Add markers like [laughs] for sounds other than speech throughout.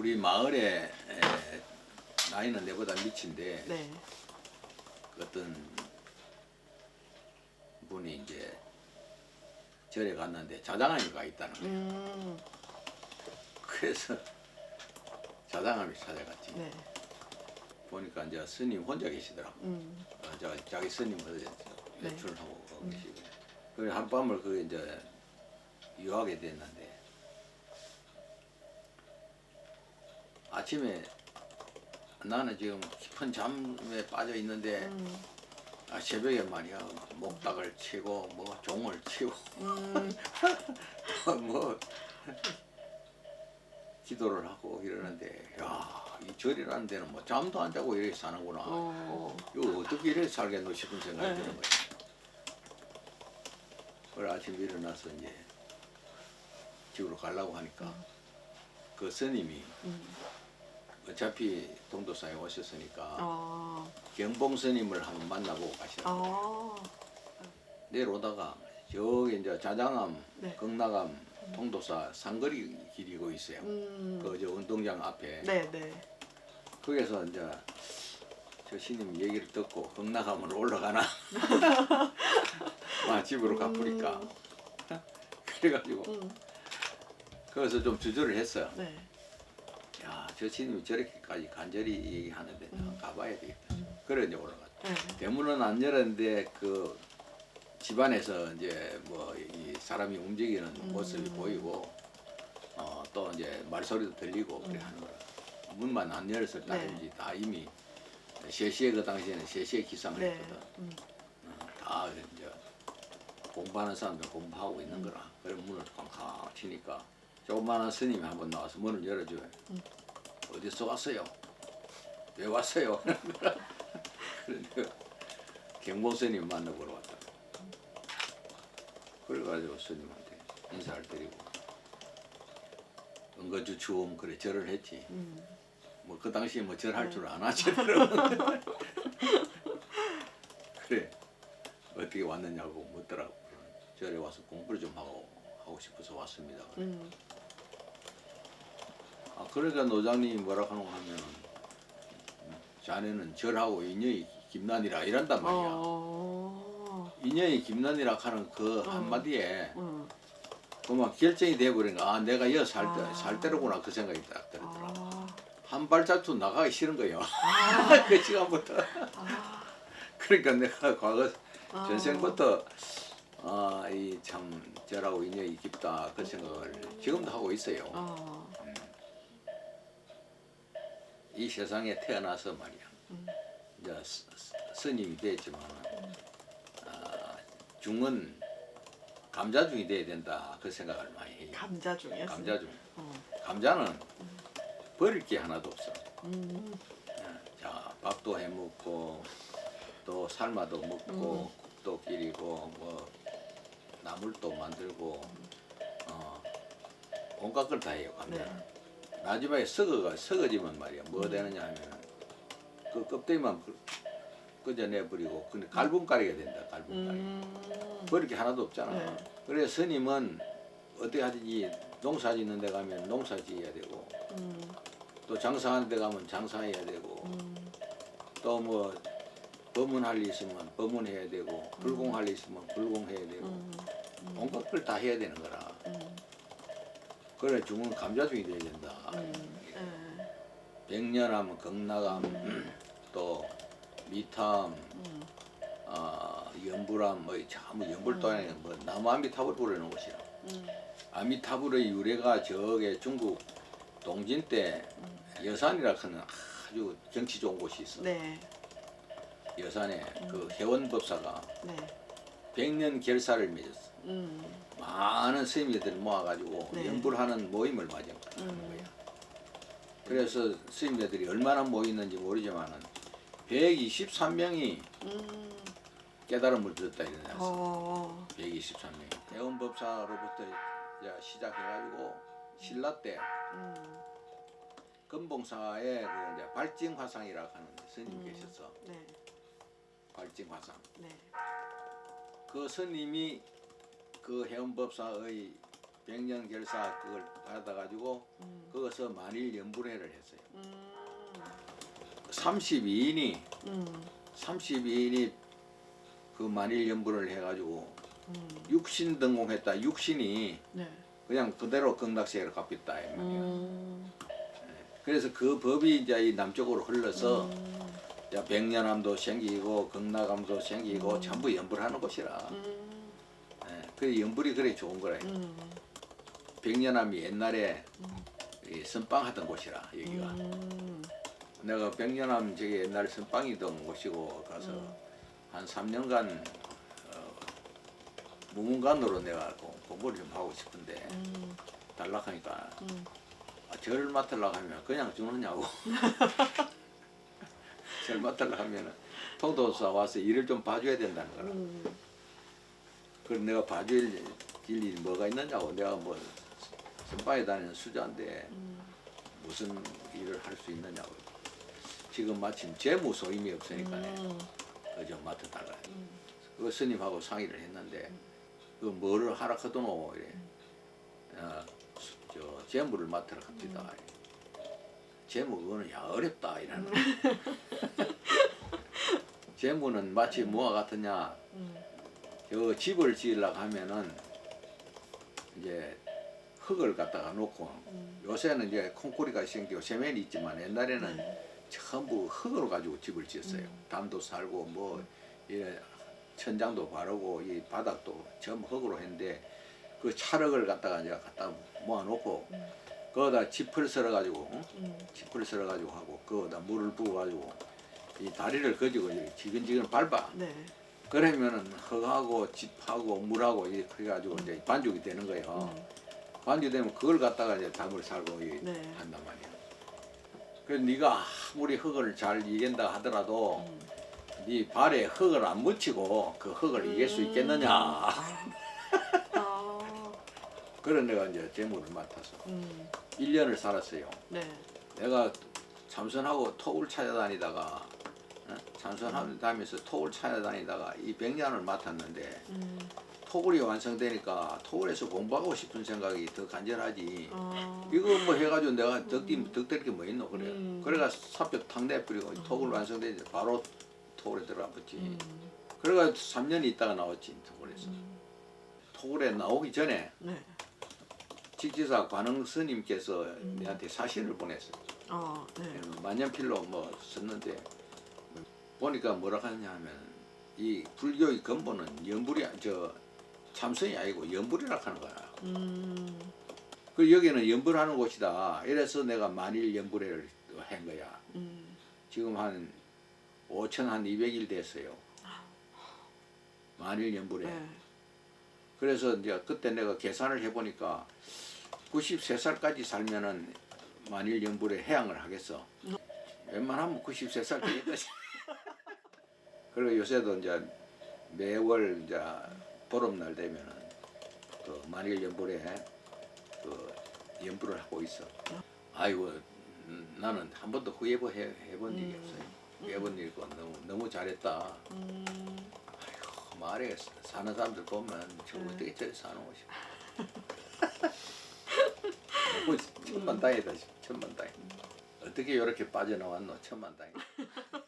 우리 마을에 에, 나이는 내보다 미친데 네. 어떤 분이 이제 절에 갔는데 자장함이가 있다는 거예요. 음. 그래서 자장함을 찾아갔지. 네. 보니까 이제 스님 혼자 계시더라고. 음. 어, 저, 자기 스님 어디 네. 외출을 하고 계시고. 그래 한밤을 그 이제 유하게 됐는데 아침에 나는 지금 깊은 잠에 빠져 있는데 음. 아, 새벽에 말이야 목닥을 치고 뭐 종을 치고 음. [laughs] 뭐 기도를 하고 이러는데 야 이 절이라는 데는 뭐 잠도 안 자고 이렇게 사는구나 어. 이거 어떻게 이렇게 살겠노 싶은 생각이 네. 드는 거야 그래 아침에 일어나서 이제 집으로 가려고 하니까 그 스님이 음. 어차피 동도사에 오셨으니까 어. 경봉 스님을 한번 만나보고 가시라 어. 내려오다가 저기 이제 자장암, 네. 극락암, 통도사 상거리 길이고 있어요. 음. 그 저 운동장 앞에. 네, 네. 거기서 이제 저 스님 얘기를 듣고 극락암으로 올라가나. [laughs] 아, 집으로 가보니까. 그래가지고 음. 거기서 좀 주저를 했어요. 네. 야, 저 스님이 저렇게까지 간절히 얘기하는데 나 음. 가봐야 되겠다. 그래 이제 올라갔죠. 네. 대문은 안 열었는데 그 집안에서 이제 뭐 이 사람이 움직이는 음. 모습이 보이고 어 또 이제 말소리도 들리고 그래 음. 하는 거라 문만 안 열었을 네. 따름이지 다 이미 3시에 그 당시에는 3시에 기상을 네. 했거든 음. 어, 다 이제 공부하는 사람들 공부하고 있는 거라 그래 문을 쾅쾅 치니까 조그마한 스님이 한번 나와서 문을 열어줘요 음. 어디서 왔어요? 왜 왔어요? 그러니까 경봉 스님 만나보러 왔다 그래가지고 스님한테 인사를 드리고 은거주 추움 그래 절을 했지 음. 뭐그 당시에 뭐 절할 네. 줄 아나 제대로 그래 어떻게 왔느냐고 묻더라고 절에 와서 공부를 좀 하고 하고 싶어서 왔습니다 그래. 음. 아 그러니까 노장님이 뭐라 하노 하면 자네는 절하고 인연이 김난이라 이란단 말이야 어. 인연이 김난이라 하는 그 어. 한마디에 음. 그만 결정이 돼버리니까 아 내가 여살 아. 살 때로구나 그 생각이 딱 들더라 아. 한 발자국 나가기 싫은 거예요 아. [laughs] 그 시간부터 아. 그러니까 내가 과거 아. 전생부터 아이 참 저라고 인연이 깊다 그 생각을 지금도 하고 있어요. 어. 이 세상에 태어나서 말이야. 음. 이제 스, 스- 스님이 됐지만 아, 중은 감자중이 돼야 된다 그 생각을 많이 해요. 감자 중이었어요. 감자중. 어. 감자는 버릴 게 하나도 없어. 음. 자 밥도 해 먹고 또 삶아도 먹고 국도 끓이고 뭐 나물도 만들고 어 온갖 걸 다 해요 감자는 네. 마지막에 썩어가 썩어지면 말이야 뭐 되느냐 하면 그 껍데기만 그- 끄져내 버리고 근데 갈분가리가 된다 갈분가리 음. 버릴 게 하나도 없잖아 네. 그래서 스님은 어떻게 하든지 농사 짓는 데 가면 농사 지어야 되고 음. 또 장사하는 데 가면 장사해야 되고 음. 또뭐 법문할 일 있으면 법문해야 되고 불공할 일 있으면 불공해야 되고 음. 온갖 걸 다 해야 되는 거라 음. 그래 중은 감자중이 돼야 된다 음. 네. 백년하면 극락암 또 미탐 음. 아 연불암 뭐참 연불도안에 뭐 나무 아미타불 부르는 곳이야 음. 아미타불의 유래가 저게 중국 동진 때 여산이라 하는 아주 경치 좋은 곳이 있어 네. 여산에 그 회원법사가 네. 백년 결사를 맺었어 음. 많은 스님들 모아가지고 네. 연불하는 모임을 마련하는 음. 거야. 그래서 스님들이 얼마나 모이는지 모르지만은 123명이 음. 깨달음을 듣다 이러냐. 어. 123명이. 대원법사로부터 이제 시작해가지고 신라 때 음. 금봉사에 그 이제 발징화상이라고 하는 스님 음. 계셨어. 네. 발징화상. 네. 그 스님이 그 해원법사의 백년 결사 그걸 받아 가지고 음. 거기서 만일 연불회를 했어요. 음. 32인이 음. 32인이 그 만일 연불을 해가지고 음. 육신 등공했다. 육신이 네. 그냥 그대로 극락세계로. 이 말이에요. 음. 그래서 그 법이 이제 이 남쪽으로 흘러서 음. 야, 백년암도 생기고 극락암도 생기고 음. 전부 연불하는 곳이라. 음. 예, 그 연불이 그래 좋은 거라. 음. 백년암이 옛날에 음. 이 선빵 하던 곳이라 여기가. 음. 내가 백년암 저기 옛날 선빵이던 곳이고 가서 음. 한 3년간 어, 무문관으로 내가 공- 공부를 좀 하고 싶은데 음. 달락하니까 음. 아, 절 맡으려고 하면 그냥 주느냐고 절 맡으려고 하면 통도사 와서 일을 좀 봐줘야 된다는 거라 음. 그럼 내가 봐줄 일이 뭐가 있느냐고 내가 뭐 선방에 다니는 수자인데 음. 무슨 일을 할 수 있느냐고. 지금 마침 재무 소임이 없으니까 음. 그저 맡아달라 음. 그 스님하고 상의를 했는데 그 뭐를 하라 하더노 이래. 어, 수- 저 재무를 맡으라 합니다. 재무 그거는 야 어렵다 이러는 [laughs] 재무는 마치 뭐와 같으냐 음. 저 집을 지으려고 하면은 이제 흙을 갖다가 놓고 음. 요새는 이제 콘크리가 생기고 세면이 있지만 옛날에는 네. 전부 흙으로 가지고 집을 지었어요. 음. 담도 살고 뭐이 천장도 바르고 이 바닥도 전부 흙으로 했는데 그 찰흙을 갖다가 이제 갖다 모아놓고 음. 거기다 짚을 썰어 가지고 음. 짚을 썰어 가지고 하고 거기다 물을 부어 가지고 이 다리를 거지고 지근지근 밟아. 네. 그러면은 흙하고 짚하고 물하고 이렇게 그래가지고 이제 반죽이 되는 거예요. 음. 반죽되면 그걸 갖다가 이제 담을 살고 이 네. 한단 말이야. 그래서 네가 아무리 흙을 잘 이긴다 하더라도 음. 네 발에 흙을 안 묻히고 그 흙을 이길 수 있겠느냐. 아. [laughs] 그런 내가 이제 재무를 맡아서 음. 1년을 살았어요. 네. 내가 참선하고 토울 찾아다니다가 어? 참선하면서 토울 찾아다니다가 이 백년을 맡았는데 음. 토굴이 완성되니까 토굴에서 공부하고 싶은 생각이 더 간절하지. 아. 이거 뭐 해가지고 내가 덕디 덕될 게 뭐 있노 그래. 음. 그래가 사표 탁 내뿌리고 토굴 완성되지 바로 토굴에 들어가 붙지. 음. 그래가 3년 있다가 나왔지 토굴에서. 음. 토굴에 나오기 전에 네. 직지사 관흥 스님께서 음. 내한테 사신을 보냈어요. 아. 네. 만년필로 뭐 썼는데 보니까 뭐라 하냐 하면 이 불교의 근본은 연불이 저 참선이 아니고 연불이라 하는 거야. 음. 그 여기는 연불하는 곳이다. 이래서 내가 만일 연불회를 한 거야. 음. 지금 한 5천 한 200일 됐어요. 만일 연불회. 네. 그래서 이제 그때 내가 계산을 해보니까 93살까지 살면은 만일 연불회 해양을 하겠어. 웬만하면 93살 되겠다. 그리고 요새도 이제 매월 이제 보름날 되면은 그 만일 연불회 그 연불을 하고 있어. 아이고 음, 나는 한 번도 후회보 해, 해본 일이 음. 없어요. 해본 일이 없고 너무 너무 잘했다. 음. 아이고, 말에 사는 사람들 보면 저 음. 어떻게 저리 사는 것이. 너무 [laughs] 천만 다행이다 천만 다행. 어떻게 이렇게 빠져나왔노 천만 다행. [laughs]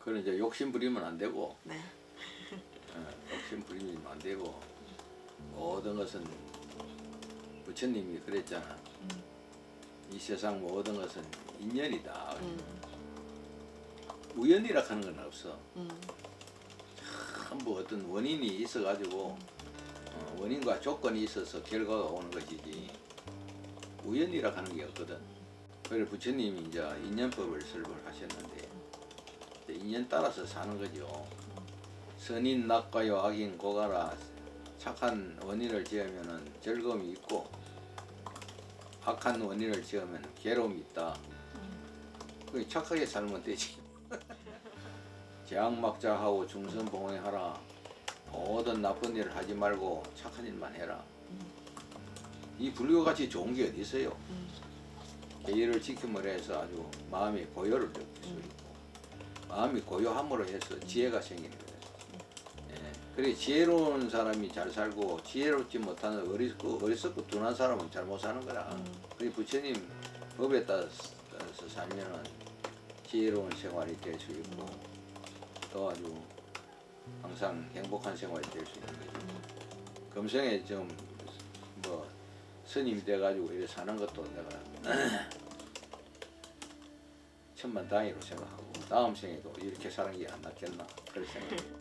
그런 이제 욕심 부리면 안 되고 네. 어, 욕심 부리면 안 되고 모든 것은 부처님이 그랬잖아. 음. 이 세상 모든 것은 인연이다. 음. 우연이라 하는 건 없어. 음. 전부 어떤 원인이 있어가지고 어, 원인과 조건이 있어서 결과가 오는 것이지 우연이라 하는 게 없거든. 그래서 부처님이 이제 인연법을 설법을 하셨는데 이제 인연 따라서 사는 거죠. 선인 낙과요 악인 고가라 착한 원인을 지으면은 즐거움이 있고 악한 원인을 지으면 괴로움이 있다. 그 착하게 살면 되지. [laughs] 재앙막자하고 중선봉행하라. 모든 나쁜 일을 하지 말고 착한 일만 해라. 이 불교 같이 좋은 게 어디 있어요? 음. 계율을 지킴으로 해서 아주 마음의 고요를 느낄 수 있고 마음이 고요함으로 해서 지혜가 생기는 거예요. 예. 그래 지혜로운 사람이 잘 살고 지혜롭지 못하는 어리석고 어리석고 둔한 사람은 잘 못 사는 거라. 음. 그래 부처님 법에 따라서 살면은 지혜로운 생활이 될 수 있고 또 아주 항상 행복한 생활이 될 수 있는 거죠. 금생에 좀 뭐 스님이 돼가지고 이렇게 사는 것도 내가 [clears throat] 천만 다행으로 생각하고 다음 생에도 이렇게 사는 게 안 낫겠나 그런 생각.